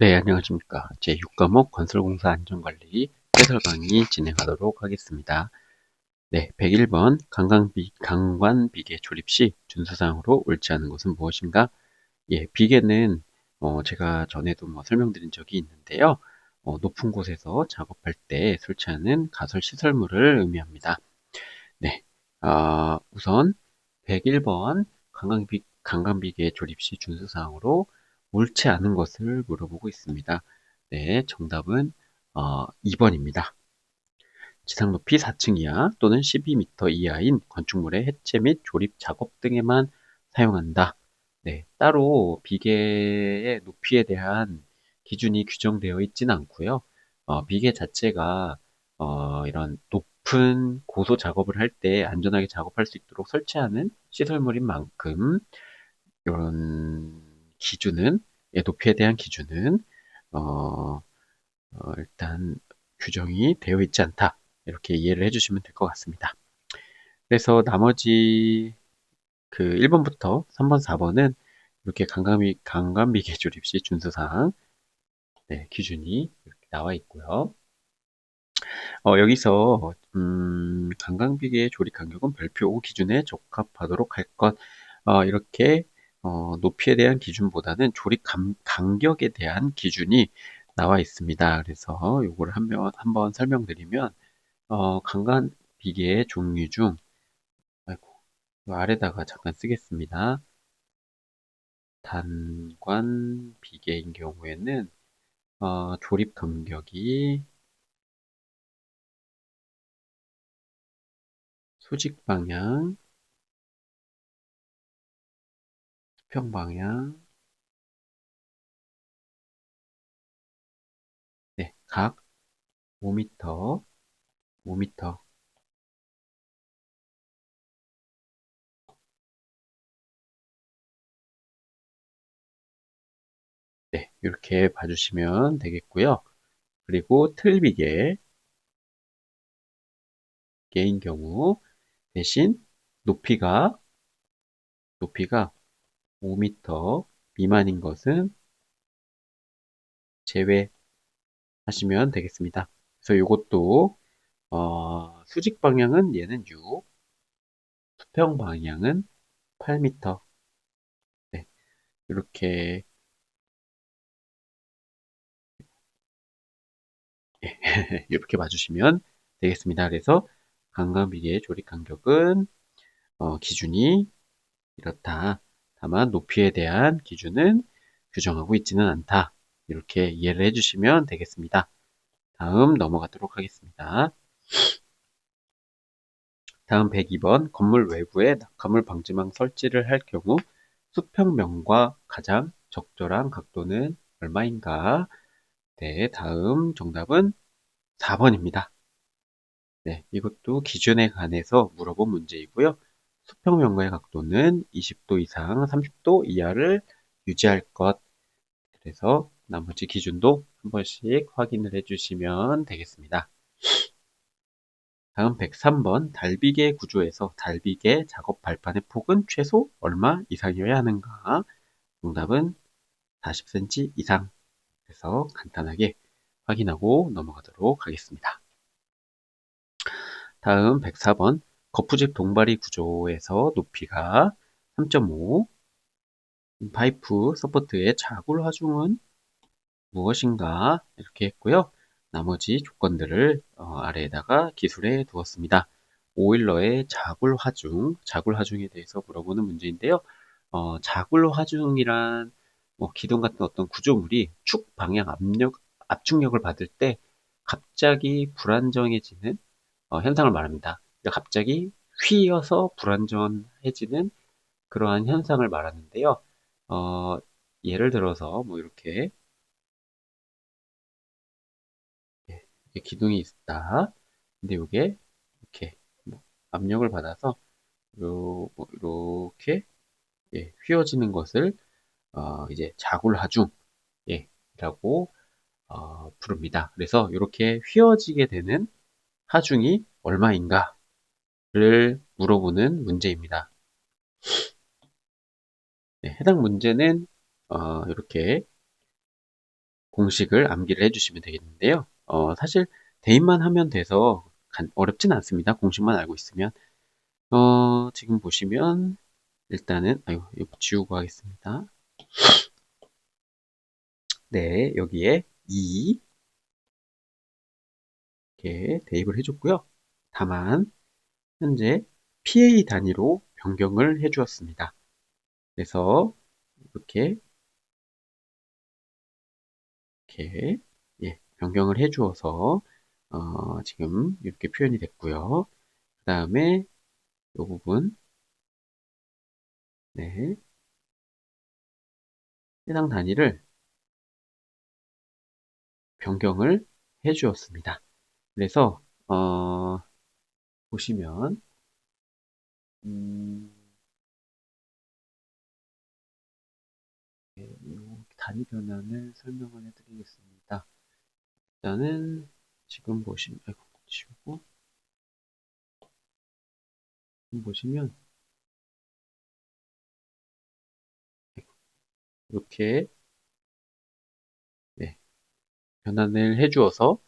네, 안녕하십니까. 제6과목 건설공사 안전관리 해설 강의 진행하도록 하겠습니다. 네, 101번 강간비, 강관 비계 조립 시 준수사항으로 옳지 않은 것은 무엇인가? 예, 비계는 어, 제가 전에도 뭐 설명드린 적이 있는데요. 어, 높은 곳에서 작업할 때 설치하는 가설 시설물을 의미합니다. 네, 어, 우선 101번 강간비, 강간비계 조립 시 준수사항으로 옳지 않은 것을 물어보고 있습니다. 네, 정답은 어, 2번입니다. 지상 높이 4층 이하 또는 12m 이하인 건축물의 해체 및 조립 작업 등에만 사용한다. 네, 따로 비계의 높이에 대한 기준이 규정되어 있지는 않고요. 어, 비계 자체가 어, 이런 높은 고소 작업을 할 때 안전하게 작업할 수 있도록 설치하는 시설물인 만큼 이런 기준은 예, 높이에 대한 기준은 어, 어, 일단 규정이 되어 있지 않다 이렇게 이해를 해주시면 될 것 같습니다. 그래서 나머지 그 1번부터 3번, 4번은 이렇게 강감비, 강감비계 조립 시 준수사항 네, 기준이 이렇게 나와 있고요. 어, 여기서 음, 강강비계 조립 간격은 별표 기준에 적합하도록 할 것. 어, 이렇게 어, 높이에 대한 기준보다는 조립 감, 간격에 대한 기준이 나와 있습니다. 그래서 요거를 한번, 한번 설명드리면, 어, 강간 비계의 종류 중, 아이고, 아래다가 잠깐 쓰겠습니다. 단관 비계인 경우에는, 어, 조립 간격이 수직 방향, 수평 방향, 네, 각 5m, 5m. 네, 이렇게 봐주시면 되겠고요. 그리고 틀비계 개인 경우 대신 높이가 높이가 5m 미만인 것은 제외하시면 되겠습니다. 그래서 이것도 어, 수직 방향은 얘는 6, 수평 방향은 8m. 네, 이렇게 이렇게 봐주시면 되겠습니다. 그래서 강간비계의 조립 간격은 어, 기준이 이렇다. 다만 높이에 대한 기준은 규정하고 있지는 않다. 이렇게 이해를 해주시면 되겠습니다. 다음 넘어가도록 하겠습니다. 다음 102번 건물 외부에 낙하물 방지망 설치를 할 경우 수평면과 가장 적절한 각도는 얼마인가? 네, 다음 정답은 4번입니다. 네, 이것도 기준에 관해서 물어본 문제이고요. 수평면과의 각도는 20도 이상 30도 이하를 유지할 것. 그래서 나머지 기준도 한 번씩 확인을 해주시면 되겠습니다. 다음 103번 달비계 구조에서 달비계 작업 발판의 폭은 최소 얼마 이상이어야 하는가? 정답은 40cm 이상. 그래서 간단하게 확인하고 넘어가도록 하겠습니다. 다음 104번 거푸집 동바리 구조에서 높이가 3.5 파이프 서포트의 자굴 하중은 무엇인가 이렇게 했고요. 나머지 조건들을 어, 아래에다가 기술해 두었습니다. 오일러의 자굴 하중, 자굴 하중에 대해서 물어보는 문제인데요. 어, 자굴 하중이란 뭐 기둥 같은 어떤 구조물이 축 방향 압력, 압축력을 받을 때 갑자기 불안정해지는 어, 현상을 말합니다. 갑자기 휘어서 불안정해지는 그러한 현상을 말하는데요. 어, 예를 들어서 뭐 이렇게 예, 기둥이 있다. 근데 이게 이렇게 뭐 압력을 받아서 요, 뭐 이렇게 예, 휘어지는 것을 어, 이제 자굴하중 예, 라고 어, 부릅니다. 그래서 이렇게 휘어지게 되는 하중이 얼마인가 를 물어보는 문제입니다. 네, 해당 문제는 어, 이렇게 공식을 암기를 해주시면 되겠는데요. 어, 사실 대입만 하면 돼서 어렵진 않습니다. 공식만 알고 있으면. 어, 지금 보시면 일단은 아유 지우고 하겠습니다. 네, 여기에 2 이렇게 대입을 해줬고요. 다만 현재 PA 단위로 변경을 해 주었습니다. 그래서 이렇게 이렇게 예, 변경을 해 주어서 어, 지금 이렇게 표현이 됐고요. 그 다음에 이 부분 네, 해당 단위를 변경을 해 주었습니다. 그래서 어, 보시면 음, 네, 단위 변환을 설명을 해드리겠습니다. 일단은 지금 보시면 아이고 치우고 지금 보시면 이렇게 네, 변환을 해주어서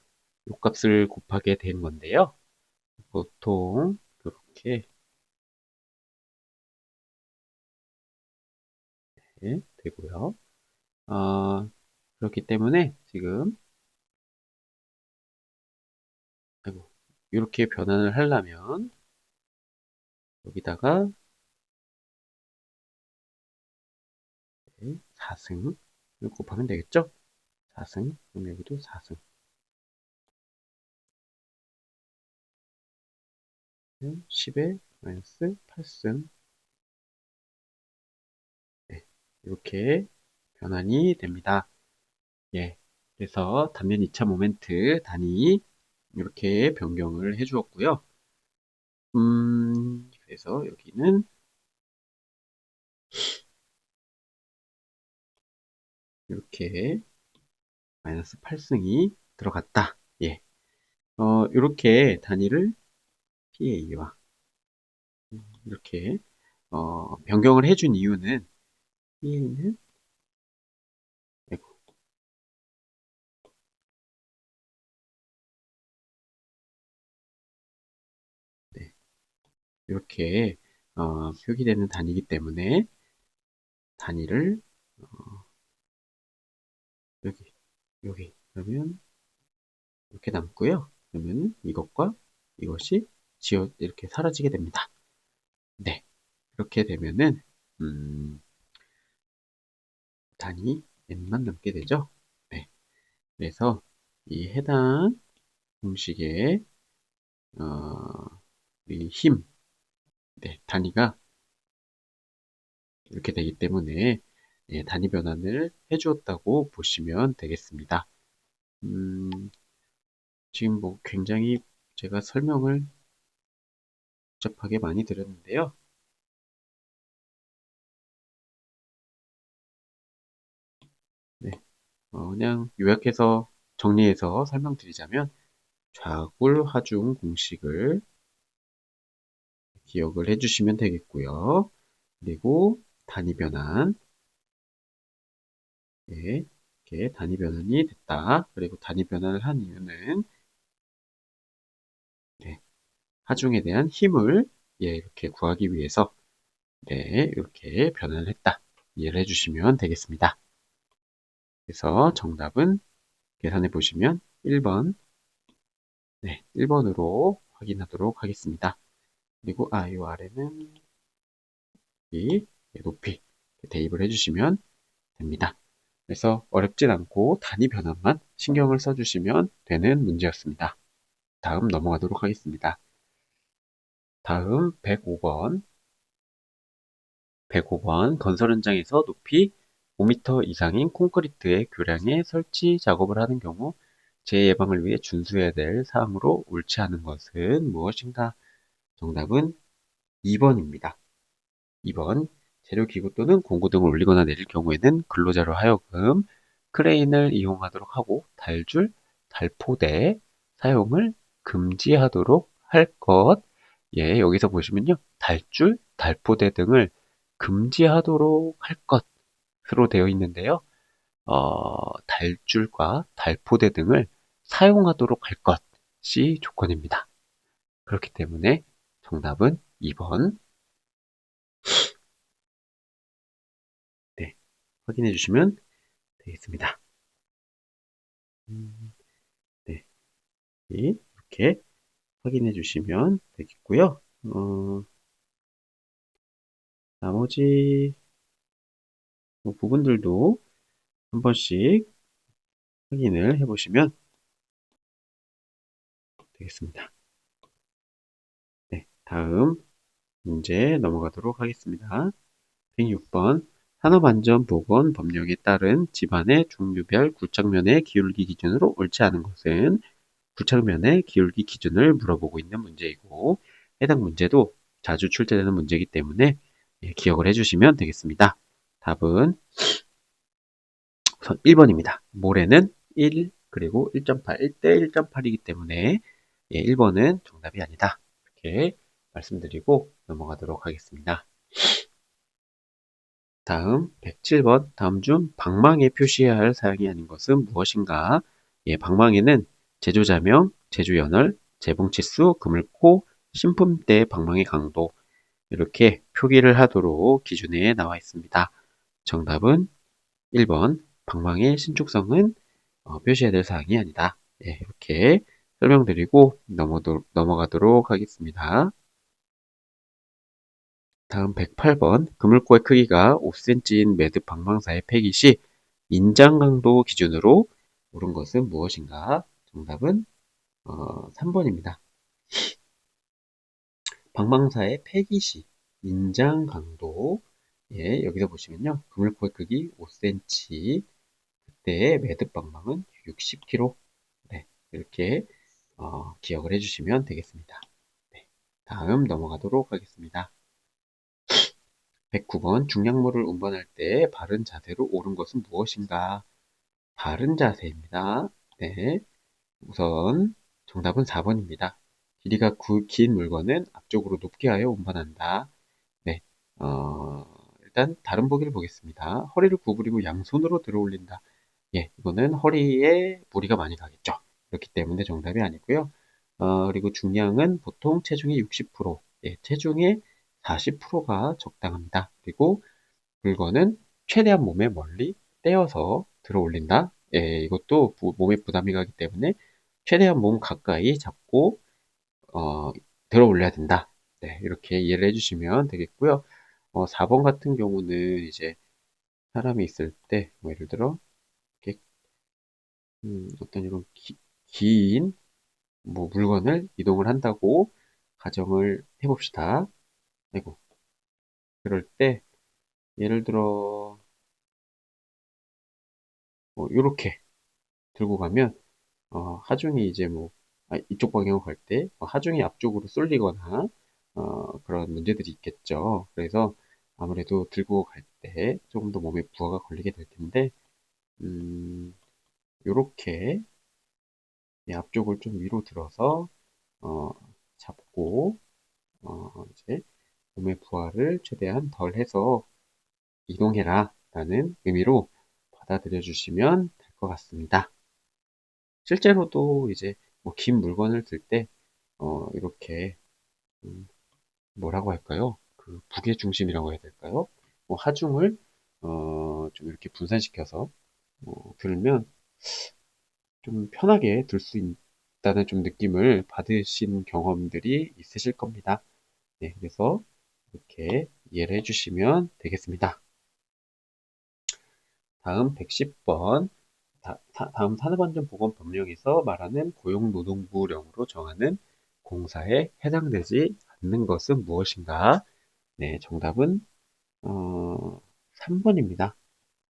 요 값을 곱하게 된 건데요. 보통 이렇게 네, 되고요. 어, 그렇기 때문에 지금 아이고, 이렇게 변환을 하려면 여기다가 4승 곱하면 되겠죠? 4승 그럼 여기도 4승 10에 마이너스 8승 네, 이렇게 변환이 됩니다. 예, 그래서 단면 2차 모멘트 단위 이렇게 변경을 해 주었고요. 음, 그래서 여기는 이렇게 마이너스 8승이 들어갔다. 예. 어, 이렇게 단위를 PA와 이렇게 어, 변경을 해준 이유는 PA는 네. 이렇게 어, 표기되는 단위이기 때문에 단위를 어, 여기 여기 그러면 이렇게 남고요. 그러면 이것과 이것이 지워 이렇게 사라지게 됩니다. 네, 이렇게 되면은 음, 단위 n만 남게 되죠. 네, 그래서 이 해당 공식의 어, 이 힘, 네, 단위가 이렇게 되기 때문에 예, 단위 변환을 해주었다고 보시면 되겠습니다. 음, 지금 뭐 굉장히 제가 설명을 복잡하게 많이 드렸는데요. 네, 어, 그냥 요약해서 정리해서 설명드리자면 좌굴 하중 공식을 기억을 해주시면 되겠고요. 그리고 단위 변환 네, 이렇게 단위 변환이 됐다. 그리고 단위 변환을 한 이유는 네, 하중에 대한 힘을 예, 이렇게 구하기 위해서 네, 이렇게 변환을 했다. 이해를 해주시면 되겠습니다. 그래서 정답은 계산해 보시면 1번 네, 1번으로 확인하도록 하겠습니다. 그리고 아, 이 아래는 이 높이 대입을 해주시면 됩니다. 그래서 어렵진 않고 단위 변환만 신경을 써주시면 되는 문제였습니다. 다음 넘어가도록 하겠습니다. 다음 105번 105번 건설 현장에서 높이 5m 이상인 콘크리트의 교량에 설치 작업을 하는 경우 재해 예방을 위해 준수해야 될 사항으로 옳지 않은 것은 무엇인가? 정답은 2번입니다. 2번 재료 기구 또는 공구 등을 올리거나 내릴 경우에는 근로자로 하여금 크레인을 이용하도록 하고 달줄, 달포대 사용을 금지하도록 할 것. 예, 여기서 보시면요. 달줄, 달포대 등을 금지하도록 할 것으로 되어 있는데요. 어, 달 달줄과 달포대 등을 사용하도록 할 것이 조건입니다. 그렇기 때문에 정답은 2번 네, 확인해 주시면 되겠습니다. 음, 네, 이렇게 확인해 주시면 되겠고요. 어, 나머지 뭐 부분들도 한 번씩 확인을 해 보시면 되겠습니다. 네, 다음 문제 넘어가도록 하겠습니다. 106번 산업안전보건 법령에 따른 집안의 종류별 굴착면의 기울기 기준으로 옳지 않은 것은 굴착면의 기울기 기준을 물어보고 있는 문제이고 해당 문제도 자주 출제되는 문제이기 때문에 예, 기억을 해주시면 되겠습니다. 답은 우선 1번입니다. 모래는 1 그리고 1.8, 1대 1.8이기 때문에 예, 1번은 정답이 아니다. 이렇게 말씀드리고 넘어가도록 하겠습니다. 다음 107번 다음 중 방망이에 표시해야 할 사항이 아닌 것은 무엇인가? 예, 방망이는 제조자명, 제조연월, 재봉치수, 그물코, 신품대 방망이 강도 이렇게 표기를 하도록 기준에 나와 있습니다. 정답은 1번 방망이의 신축성은 어, 표시해야 될 사항이 아니다. 예, 이렇게 설명드리고 넘어가도록 하겠습니다. 다음 108번 그물고의 크기가 5cm인 매듭 방망사의 폐기 시 인장 강도 기준으로 옳은 것은 무엇인가? 정답은 어, 3번입니다. 방망사의 폐기 시 인장 강도 예, 여기서 보시면요. 그물코의 크기 5cm 그때의 매듭 방망은 60kg 네, 이렇게 어, 기억을 해주시면 되겠습니다. 네, 다음 넘어가도록 하겠습니다. 109번 중량물을 운반할 때 바른 자세로 옳은 것은 무엇인가? 바른 자세입니다. 네. 우선 정답은 4번입니다. 길이가 긴 물건은 앞쪽으로 높게 하여 운반한다. 네. 어, 일단 다른 보기를 보겠습니다. 허리를 구부리고 양손으로 들어 올린다. 예, 이거는 허리에 무리가 많이 가겠죠. 그렇기 때문에 정답이 아니고요. 어, 그리고 중량은 보통 체중의 60%, 예, 체중의 40%가 적당합니다. 그리고 물건은 최대한 몸에 멀리 떼어서 들어 올린다. 예, 이것도 몸에 부담이 가기 때문에 최대한 몸 가까이 잡고 어, 들어 올려야 된다. 네, 이렇게 이해를 해주시면 되겠고요. 어, 4번 같은 경우는 이제 사람이 있을 때, 뭐 예를 들어, 이렇게, 음, 어떤 이런 기, 긴, 뭐 물건을 이동을 한다고 가정을 해봅시다. 아이고. 그럴 때, 예를 들어, 뭐, 요렇게 들고 가면, 어, 하중이 이제 뭐, 아, 이쪽 방향으로 갈 때, 뭐 하중이 앞쪽으로 쏠리거나, 어, 그런 문제들이 있겠죠. 그래서 아무래도 들고 갈 때 조금 더 몸에 부하가 걸리게 될 텐데, 음, 요렇게, 이 앞쪽을 좀 위로 들어서, 어, 잡고, 어, 이제, 몸의 부하를 최대한 덜 해서 이동해라 라는 의미로 받아들여 주시면 될 것 같습니다. 실제로도 이제 뭐 긴 물건을 들 때, 어, 이렇게, 음, 뭐라고 할까요? 그 무게 중심이라고 해야 될까요? 뭐 하중을, 어, 좀 이렇게 분산시켜서, 어, 들면 좀 편하게 들 수 있다는 좀 느낌을 받으신 경험들이 있으실 겁니다. 네, 그래서 이렇게 이해를 해주시면 되겠습니다. 다음 110번 다, 음 산업안전보건법령에서 말하는 고용노동부령으로 정하는 공사에 해당되지 않는 것은 무엇인가? 네, 정답은 어, 3번입니다.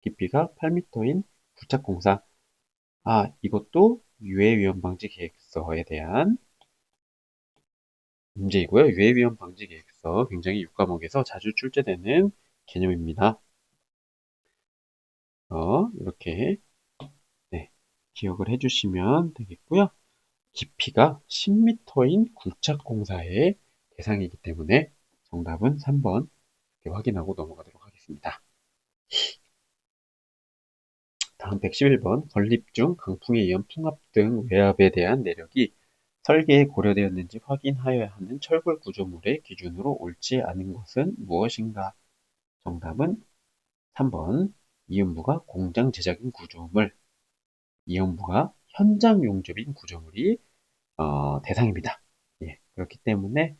깊이가 8m인 부착공사. 아, 이것도 유해위험 방지 계획서에 대한 문제이고요. 유해위험 방지 계획서 굉장히 6과목에서 자주 출제되는 개념입니다. 어, 이렇게 네, 기억을 해주시면 되겠고요. 깊이가 10m인 굴착공사의 대상이기 때문에 정답은 3번 이렇게 확인하고 넘어가도록 하겠습니다. 다음 111번 건립 중 강풍에 의한 풍압 등 외압에 대한 내력이 설계에 고려되었는지 확인하여야 하는 철골 구조물의 기준으로 옳지 않은 것은 무엇인가? 정답은 3번 이음부가 공장 제작인 구조물 이음부가 현장 용접인 구조물이 어, 대상입니다. 예, 그렇기 때문에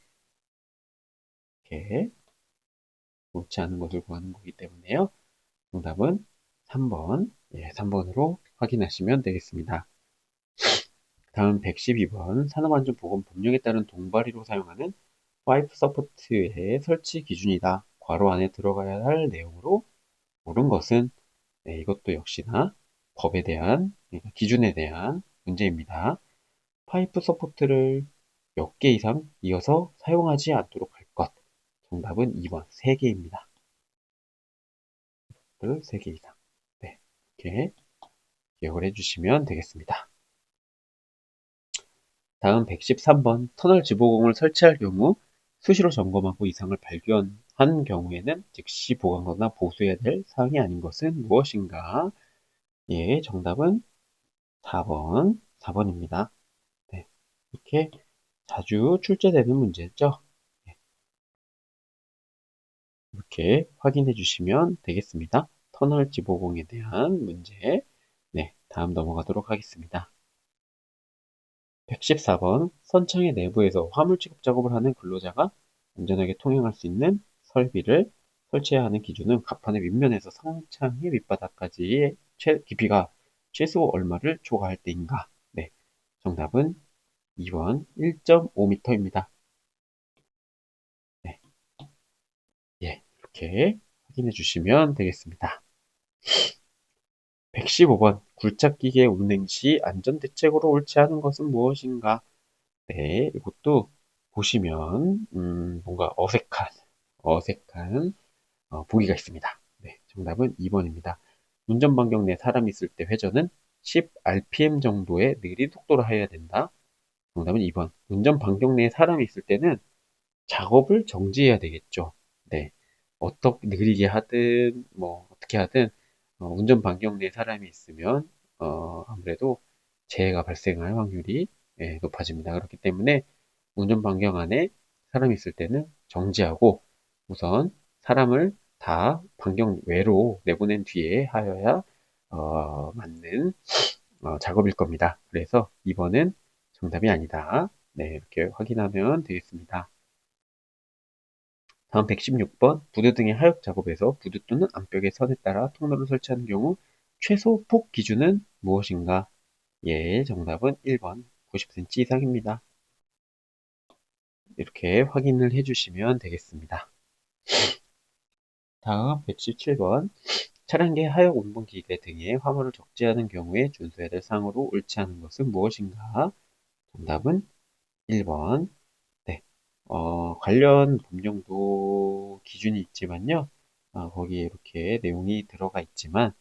이렇게 옳지 않은 것을 구하는 거기 때문에요. 정답은 3번, 예, 3번으로 확인하시면 되겠습니다. 다음 112번 산업안전보건 법령에 따른 동바리로 사용하는 파이프 서포트의 설치 기준이다. 괄호 안에 들어가야 할 내용으로 옳은 것은 네, 이것도 역시나 법에 대한 그러니까 기준에 대한 문제입니다. 파이프 서포트를 몇 개 이상 이어서 사용하지 않도록 할 것. 정답은 2번 3개입니다. 3개 이상. 네, 이렇게 기억을 해주시면 되겠습니다. 다음 113번 터널 지보공을 설치할 경우 수시로 점검하고 이상을 발견한 경우에는 즉시 보강하거나 보수해야 될 사항이 아닌 것은 무엇인가? 예, 정답은 4번, 4번입니다. 네, 이렇게 자주 출제되는 문제죠. 네. 이렇게 확인해 주시면 되겠습니다. 터널 지보공에 대한 문제. 네, 다음 넘어가도록 하겠습니다. 114번 선창의 내부에서 화물 취급 작업을 하는 근로자가 안전하게 통행할 수 있는 설비를 설치해야 하는 기준은 갑판의 윗면에서 성창의 밑바닥까지의 깊이가 최소 얼마를 초과할 때인가? 네, 정답은 2번 1.5m입니다. 네. 예, 이렇게 확인해 주시면 되겠습니다. 115번 굴착기계 운행 시 안전대책으로 옳지 않은 것은 무엇인가? 네, 이것도 보시면 음, 뭔가 어색한 어색한 어, 보기가 있습니다. 네, 정답은 2번입니다. 운전 반경 내 사람이 있을 때 회전은 10rpm 정도의 느린 속도로 해야 된다. 정답은 2번. 운전 반경 내에 사람이 있을 때는 작업을 정지해야 되겠죠. 네. 어떻게 느리게 하든 뭐 어떻게 하든 어, 운전 반경 내에 사람이 있으면 어, 아무래도 재해가 발생할 확률이 예, 높아집니다. 그렇기 때문에 운전 반경 안에 사람이 있을 때는 정지하고 우선 사람을 다 반경 외로 내보낸 뒤에 하여야 어, 맞는 어, 작업일 겁니다. 그래서 2번은 정답이 아니다. 네, 이렇게 확인하면 되겠습니다. 다음 116번 부두 등의 하역 작업에서 부두 또는 암벽의 선에 따라 통로를 설치하는 경우 최소 폭 기준은 무엇인가? 예, 정답은 1번 90cm 이상입니다. 이렇게 확인을 해주시면 되겠습니다. 다음 117번 차량계 하역 운봉기계 등의 화물을 적재하는 경우에 준수해야 될 사항으로 옳지 않은 것은 무엇인가? 정답은 1번 어, 관련 법령도 기준이 있지만요. 어, 거기에 이렇게 내용이 들어가 있지만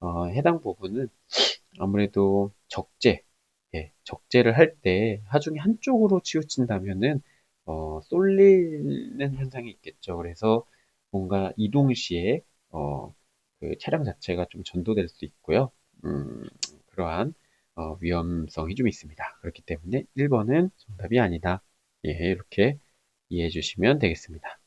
어, 해당 부분은 아무래도 적재, 예, 적재를 할 때 하중에 한쪽으로 치우친다면은 어, 쏠리는 현상이 있겠죠. 그래서 뭔가 이동 시에 어, 그 차량 자체가 좀 전도될 수 있고요. 음, 그러한 어, 위험성이 좀 있습니다. 그렇기 때문에 1번은 정답이 아니다. 예, 이렇게 이해해 주시면 되겠습니다.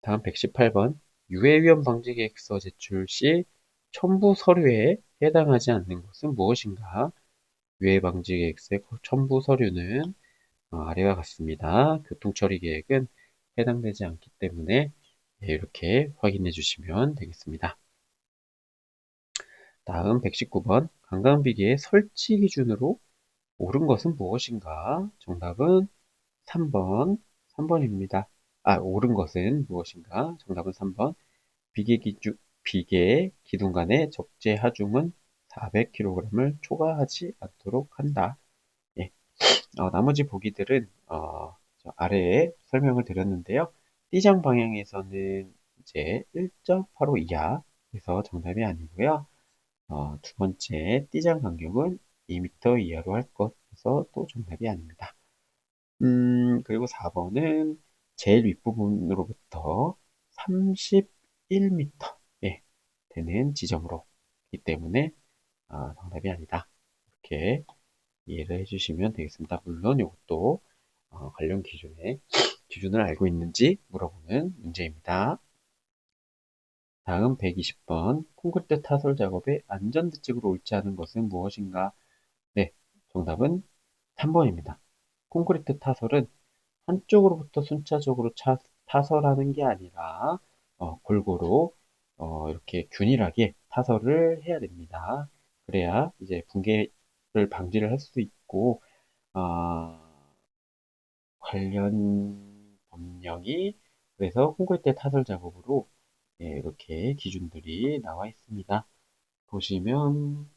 다음 118번 유해 위험 방지 계획서 제출 시 첨부 서류에 해당하지 않는 것은 무엇인가? 유해 방지 계획서의 첨부 서류는 어, 아래와 같습니다. 교통처리 계획은 해당되지 않기 때문에 예, 이렇게 확인해 주시면 되겠습니다. 다음 119번 관광비계의 설치 기준으로 옳은 것은 무엇인가? 정답은 3번, 3번입니다. 아, 옳은 것은 무엇인가? 정답은 3번. 비계 기주, 비계 기둥 간의 적재 하중은 400kg을 초과하지 않도록 한다. 예. 어, 나머지 보기들은 어, 아래에 설명을 드렸는데요. 띠장 방향에서는 이제 1.85 이하, 그래서 정답이 아니고요. 어, 두 번째 띠장 간격은 2m 이하로 할 것, 그래서 또 정답이 아닙니다. 음, 그리고 4번은 제일 윗부분으로부터 31m 예, 되는 지점으로 때문에 아, 정답이 아니다. 이렇게 이해를 해주시면 되겠습니다. 물론 이것도 어, 관련 기준에 기준을 알고 있는지 물어보는 문제입니다. 다음 120번 콘크리트 타설 작업의 안전 대책으로 옳지 않은 것은 무엇인가? 네, 정답은 3번입니다. 콘크리트 타설은 한쪽으로부터 순차적으로 차, 타설하는 게 아니라 어, 골고루 어, 이렇게 균일하게 타설을 해야 됩니다. 그래야 이제 붕괴를 방지를 할 수 있고 어, 관련 법령이 그래서 콘크리트 타설 작업으로 예, 이렇게 기준들이 나와 있습니다. 보시면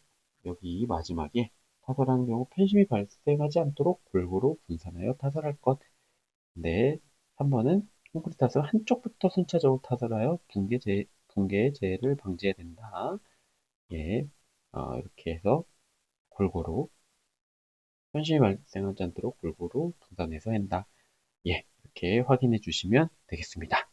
여기 마지막에 타설하는 경우 펜심이 발생하지 않도록 골고루 분산하여 타설할 것. 네, 3번은 콘크리트 타설 한쪽부터 순차적으로 타설하여 붕괴 재, 붕괴 재해를 방지해야 된다. 예, 어, 이렇게 해서 골고루 현실이 발생하지 않도록 골고루 분산해서 한다. 예, 이렇게 확인해 주시면 되겠습니다.